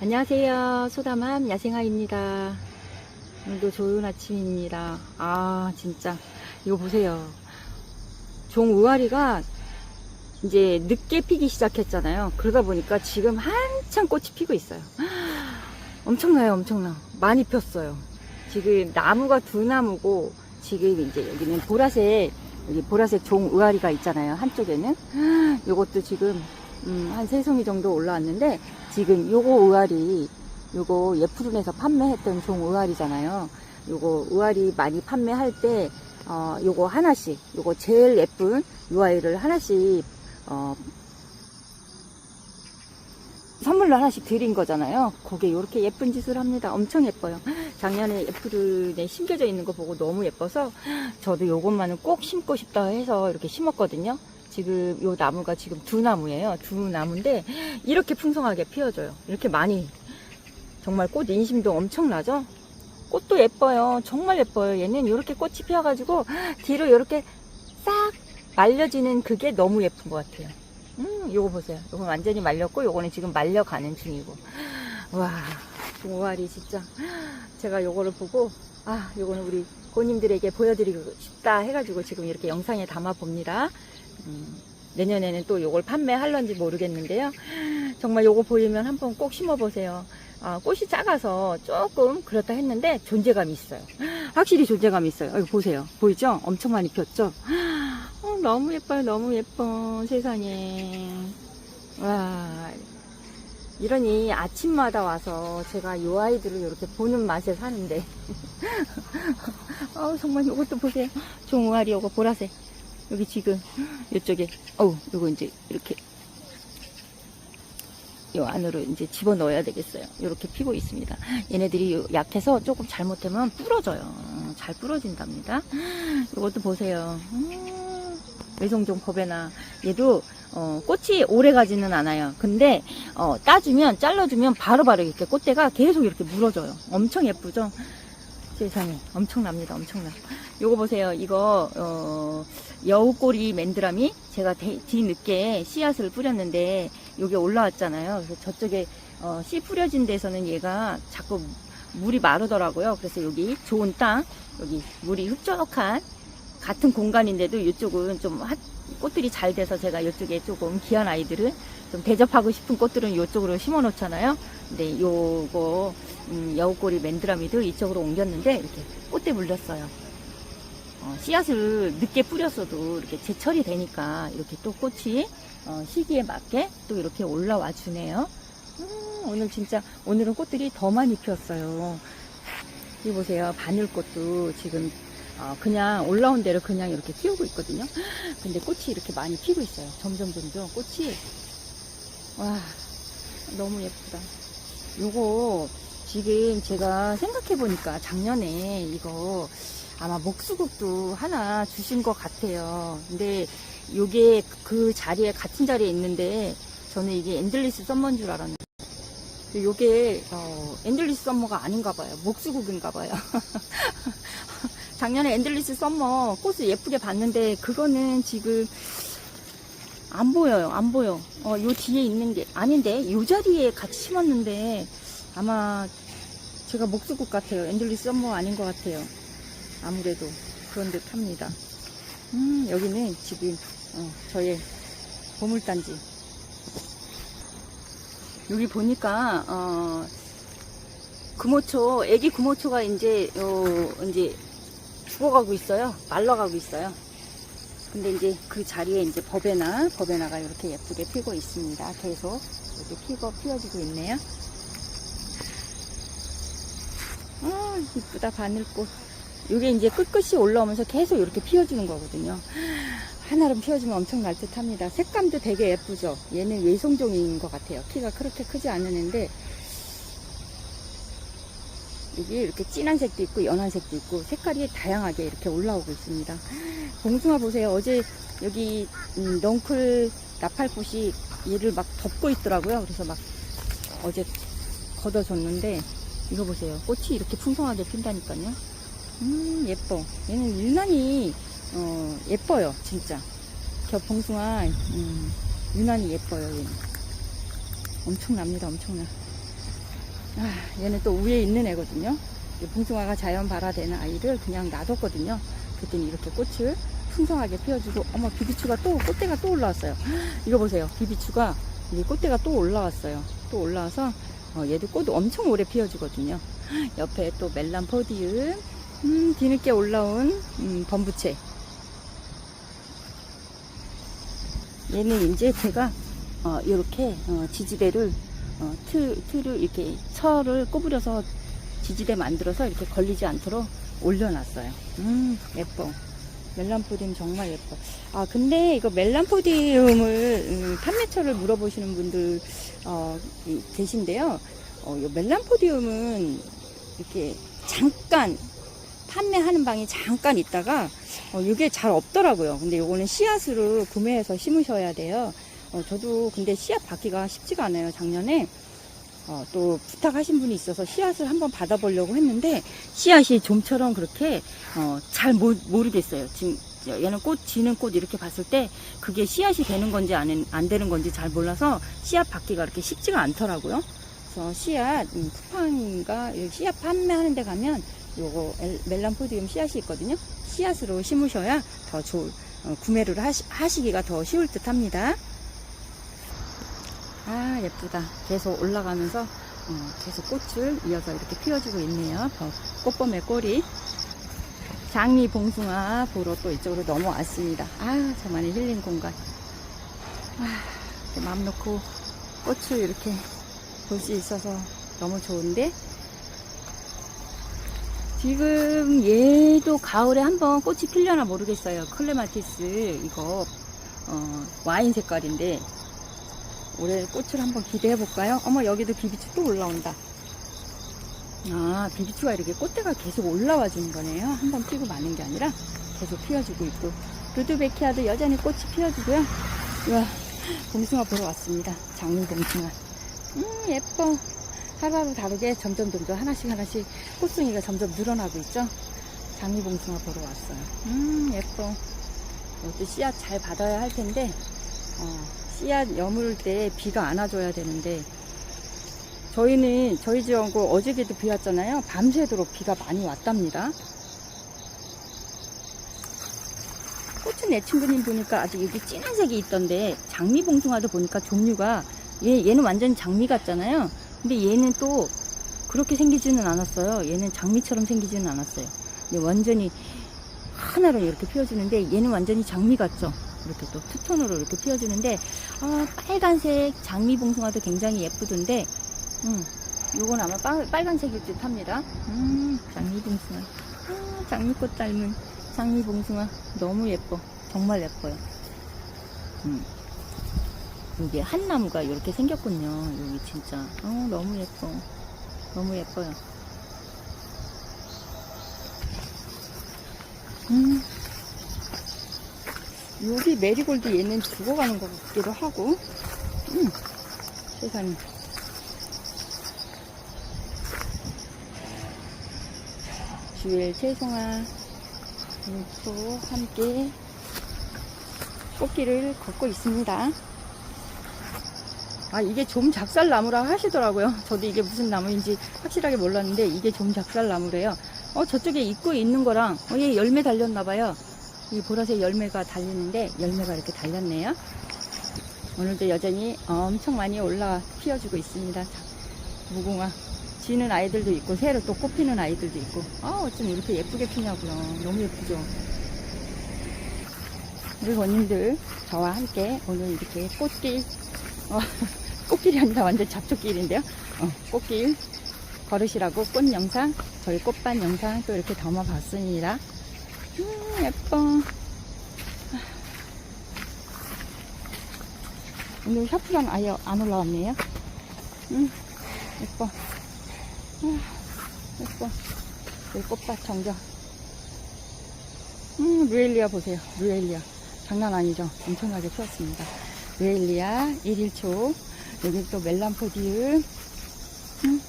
안녕하세요. 소담함 야생아입니다. 오늘도 좋은 아침입니다. 아, 진짜. 이거 보세요. 종 우아리가 이제 늦게 피기 시작했잖아요. 그러다 보니까 지금 한참 꽃이 피고 있어요. 엄청나요, 엄청나. 많이 폈어요. 지금 나무가 두 나무고, 지금 이제 여기는 보라색, 여기 보라색 종 우아리가 있잖아요. 한쪽에는. 요것도 지금, 음, 한세 송이 정도 올라왔는데, 지금 요거 의아리, 요거 예푸른에서 판매했던 종 의아리잖아요. 요거 의아리 많이 판매할 때, 어, 요거 하나씩, 요거 제일 예쁜 의아리를 하나씩, 어, 선물로 하나씩 드린 거잖아요. 거기에 이렇게 예쁜 짓을 합니다. 엄청 예뻐요. 작년에 예쁘른에 심겨져 있는 거 보고 너무 예뻐서 저도 요것만은 꼭 심고 싶다 해서 이렇게 심었거든요. 지금 요 나무가 지금 두 나무예요. 두 나무인데 이렇게 풍성하게 피어져요. 이렇게 많이 정말 꽃 인심도 엄청나죠? 꽃도 예뻐요. 정말 예뻐요. 얘는 이렇게 꽃이 피어가지고 뒤로 이렇게 싹 말려지는 그게 너무 예쁜 것 같아요. 음, 요거 보세요. 요거 완전히 말렸고, 요거는 지금 말려가는 중이고. 와, 종오알이 진짜. 제가 요거를 보고, 아, 요거는 우리 고님들에게 보여드리고 싶다 해가지고 지금 이렇게 영상에 담아 봅니다. 음, 내년에는 또 요걸 판매할런지 모르겠는데요. 정말 요거 보이면 한번 꼭 심어보세요. 아, 꽃이 작아서 조금 그렇다 했는데 존재감이 있어요. 확실히 존재감이 있어요. 여기 보세요. 보이죠? 엄청 많이 폈죠? 어, 너무 예뻐요. 너무 예뻐. 세상에. 와. 이러니 아침마다 와서 제가 이 아이들을 이렇게 보는 맛에 사는데. 어 정말 이것도 보세요. 종아리 요거 보라색. 여기 지금 이쪽에 어우 요거 이제 이렇게 요 안으로 이제 집어 넣어야 되겠어요. 이렇게 피고 있습니다. 얘네들이 요- 약해서 조금 잘못되면 부러져요. 잘 부러진답니다. 이것도 보세요. 음, 외송종 법에나 얘도 어, 꽃이 오래 가지는 않아요. 근데 어, 따주면 잘라주면 바로바로 이렇게 꽃대가 계속 이렇게 물어져요. 엄청 예쁘죠? 세상에 엄청납니다. 엄청나. 요거 보세요. 이거 어, 여우꼬리 맨드라미 제가 대- 뒤늦게 씨앗을 뿌렸는데 요게 올라왔잖아요. 그래서 저쪽에 어, 씨 뿌려진 데서는 얘가 자꾸 물이 마르더라고요. 그래서 여기 좋은 땅, 여기 물이 흡족한 같은 공간인데도 이쪽은 좀 핫- 꽃들이 잘 돼서 제가 이쪽에 조금 귀한 아이들은 좀 대접하고 싶은 꽃들은 이쪽으로 심어 놓잖아요. 근데 요거 음, 여우꼬리 맨드라미도 이쪽으로 옮겼는데 이렇게 꽃대 물렸어요. 어, 씨앗을 늦게 뿌렸어도 이렇게 제철이 되니까 이렇게 또 꽃이 어, 시기에 맞게 또 이렇게 올라와 주네요. 음, 오늘 진짜 오늘은 꽃들이 더 많이 피었어요. 이 보세요. 바늘꽃도 지금 어, 그냥 올라온 대로 그냥 이렇게 키우고 있거든요. 근데 꽃이 이렇게 많이 피고 있어요. 점점 점점 꽃이 와 너무 예쁘다. 요거 지금 제가 생각해 보니까 작년에 이거 아마 목수국도 하나 주신 것 같아요. 근데 요게 그 자리에 같은 자리에 있는데 저는 이게 엔들리스 썸머인 줄 알았는데 요게 어, 엔들리스 썸머가 아닌가 봐요. 목수국인가 봐요. 작년에 엔들리스 썸머 꽃을 예쁘게 봤는데 그거는 지금 안 보여요. 안 보여. 어, 요 뒤에 있는 게 아닌데 요 자리에 같이 심었는데 아마 제가 목수국 같아요. 엔들리스 썸머 아닌 것 같아요. 아무래도 그런 듯 합니다. 음, 여기는 지금 어, 저의 보물단지. 여기 보니까 어, 금호초, 애기 금호초가 이제 어, 이제 죽어가고 있어요. 말라가고 있어요. 근데 이제 그 자리에 이제 버베나, 버베나가 이렇게 예쁘게 피고 있습니다. 계속 이렇게 피고 피어지고 있네요. 아, 이쁘다, 바늘꽃. 이게 이제 끝끝이 올라오면서 계속 이렇게 피어주는 거거든요. 하나름 피어주면 엄청 날듯 합니다. 색감도 되게 예쁘죠? 얘는 외송종인 것 같아요. 키가 그렇게 크지 애인데, 여기 이렇게 진한 색도 있고, 연한 색도 있고, 색깔이 다양하게 이렇게 올라오고 있습니다. 봉숭아 보세요. 어제 여기, 음, 넝클 나팔꽃이 얘를 막 덮고 있더라고요. 그래서 막 어제 걷어줬는데, 이거 보세요. 꽃이 이렇게 풍성하게 핀다니까요. 음, 예뻐. 얘는 유난히, 어, 예뻐요. 진짜. 저 봉숭아, 음, 유난히 예뻐요. 얘는. 엄청납니다. 엄청나. 아, 얘는 또 위에 있는 애거든요. 이 봉숭아가 자연 발화되는 아이를 그냥 놔뒀거든요. 그랬더니 이렇게 꽃을 풍성하게 피워주고, 어머, 비비추가 또, 꽃대가 또 올라왔어요. 이거 보세요. 비비추가, 이 꽃대가 또 올라왔어요. 또 올라와서, 어, 얘도 꽃 엄청 오래 피워주거든요. 옆에 또 멜란포디움, 음, 뒤늦게 올라온, 음, 범부채. 얘는 이제 제가, 어, 이렇게, 어, 지지대를, 어, 틀, 틀을 이렇게 철을 꼬부려서 지지대 만들어서 이렇게 걸리지 않도록 올려놨어요. 음, 예뻐. 멜란포디움 정말 예뻐. 아, 근데 이거 멜란포디움을, 음, 판매처를 물어보시는 분들, 어, 이- 계신데요. 어, 이 멜란포디움은 이렇게 잠깐, 판매하는 방이 잠깐 있다가, 어, 이게 잘 없더라고요. 근데 요거는 씨앗으로 구매해서 심으셔야 돼요. 어, 저도 근데 씨앗 받기가 쉽지가 않아요. 작년에 어, 또 부탁하신 분이 있어서 씨앗을 한번 받아보려고 했는데 씨앗이 좀처럼 그렇게 어, 잘 모, 모르겠어요. 지금 얘는 꽃 지는 꽃 이렇게 봤을 때 그게 씨앗이 되는 건지 안, 안 되는 건지 잘 몰라서 씨앗 받기가 그렇게 쉽지가 않더라고요. 그래서 씨앗 음, 쿠팡인가 이 씨앗 판매하는 데 가면 요거 엘- 멜란포디움 씨앗이 있거든요. 씨앗으로 심으셔야 더 좋을 어, 구매를 하시, 하시기가 더 쉬울 듯 합니다. 아 예쁘다. 계속 올라가면서 어, 계속 꽃을 이어서 이렇게 피워주고 있네요. 더 꽃범의 꼬리. 장미 봉숭아 보러 또 이쪽으로 넘어왔습니다. 아 저만의 힐링 공간. 아, 마음 놓고 꽃을 이렇게 볼 수 있어서 너무 좋은데 지금 얘도 가을에 한번 꽃이 필려나 모르겠어요 클레마티스 이거 어, 와인 색깔인데 올해 꽃을 한번 기대해 볼까요? 어머 여기도 비비추 또 올라온다. 아 비비추가 이렇게 꽃대가 계속 올라와 주는 거네요. 한번 피고 마는 게 아니라 계속 피워주고 있고 루드베키아도 여전히 꽃이 피워주고요. 와 봉숭아 보러 왔습니다. 장미 봉숭아. 음 예뻐. 하루하루 다르게 점점 점점 하나씩 하나씩 꽃송이가 점점 늘어나고 있죠. 장미 봉숭아 보러 왔어요. 음 예뻐. 이것도 씨앗 잘 받아야 할 텐데 어, 씨앗 여물 때 비가 안 와줘야 되는데 저희는 저희 지역고 어저께도 비 왔잖아요. 밤새도록 비가 많이 왔답니다. 꽃은 내 친구님 보니까 아직 여기 진한 색이 있던데 장미 봉숭아도 보니까 종류가 얘, 얘는 완전 장미 같잖아요. 근데 얘는 또 그렇게 생기지는 않았어요. 얘는 장미처럼 생기지는 않았어요. 근데 완전히 하나로 이렇게 피워주는데 얘는 완전히 장미 같죠. 이렇게 또 투톤으로 이렇게 피워주는데 아, 빨간색 장미 봉숭아도 굉장히 예쁘던데 음, 요건 아마 빨, 빨간색일 듯 합니다. 음, 장미 봉숭아. 아, 장미꽃 닮은 장미 봉숭아. 너무 예뻐. 정말 예뻐요. 음. 이게 한 나무가 이렇게 생겼군요. 여기 진짜. 어, 너무 예뻐. 너무 예뻐요. 음. 여기 메리골드 얘는 죽어가는 것 같기도 하고, 음, 세상에. 주일 채송아, 또 함께 꽃길을 걷고 있습니다. 아, 이게 좀 작살나무라 하시더라고요. 저도 이게 무슨 나무인지 확실하게 몰랐는데, 이게 좀 작살나무래요. 어, 저쪽에 입구에 있는 거랑, 어, 얘 열매 달렸나봐요. 이 보라색 열매가 달리는데 열매가 이렇게 달렸네요. 오늘도 여전히 엄청 많이 올라 피어주고 있습니다. 자, 무궁화. 지는 아이들도 있고 새로 또 꽃피는 아이들도 있고 아 어쩜 이렇게 예쁘게 피냐고요. 너무 예쁘죠. 우리 원님들 저와 함께 오늘 이렇게 꽃길 어, 꽃길이 아니라 완전 잡초길인데요. 어, 꽃길 걸으시라고 꽃 영상 저희 꽃밭 영상 또 이렇게 담아봤습니다. 음, 예뻐. 오늘 샤프랑 아예 안 올라왔네요. 음, 예뻐. 아, 예뻐. 여기 꽃밭 정겨. 음, 루엘리아 보세요. 루엘리아. 장난 아니죠? 엄청나게 피었습니다. 루엘리아, 1일초. 여기 또 멜란포디움. 음,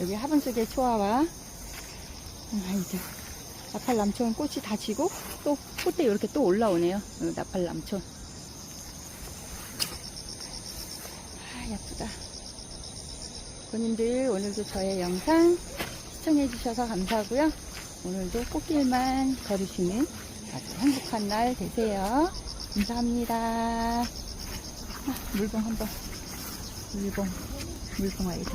여기 화분 속의 초아와. 음, 아이들. 나팔 남촌 꽃이 다 지고 또 꽃대 이렇게 또 올라오네요. 어, 나팔 남촌. 아, 예쁘다. 본인들 오늘도 저의 영상 시청해 주셔서 감사하고요. 오늘도 꽃길만 걸으시는 아주 행복한 날 되세요. 감사합니다. 아, 물봉 한번. 물봉. 물봉 아이들.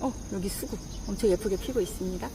어, 여기 수국. 엄청 예쁘게 피고 있습니다.